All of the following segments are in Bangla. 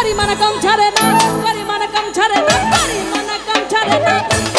করি মানে কম ছাড়ে না করি মানে কম ছাড়ে না করি কম ছাড়ে না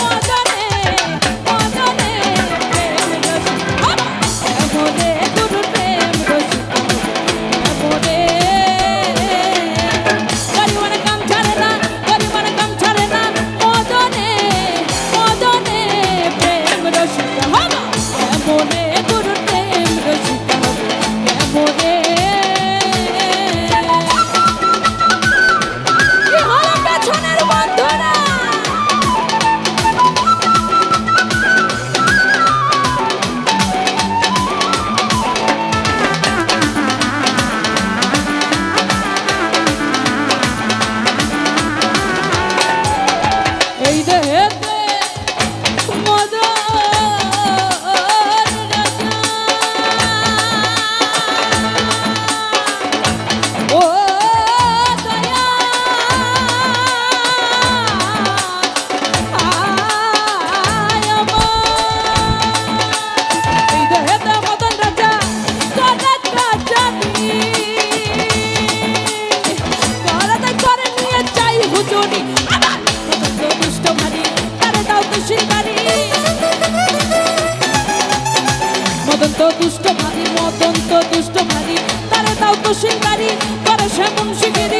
দুষ্ট ভারী তারা তাও তো শিকারী করে সেমন শিকারী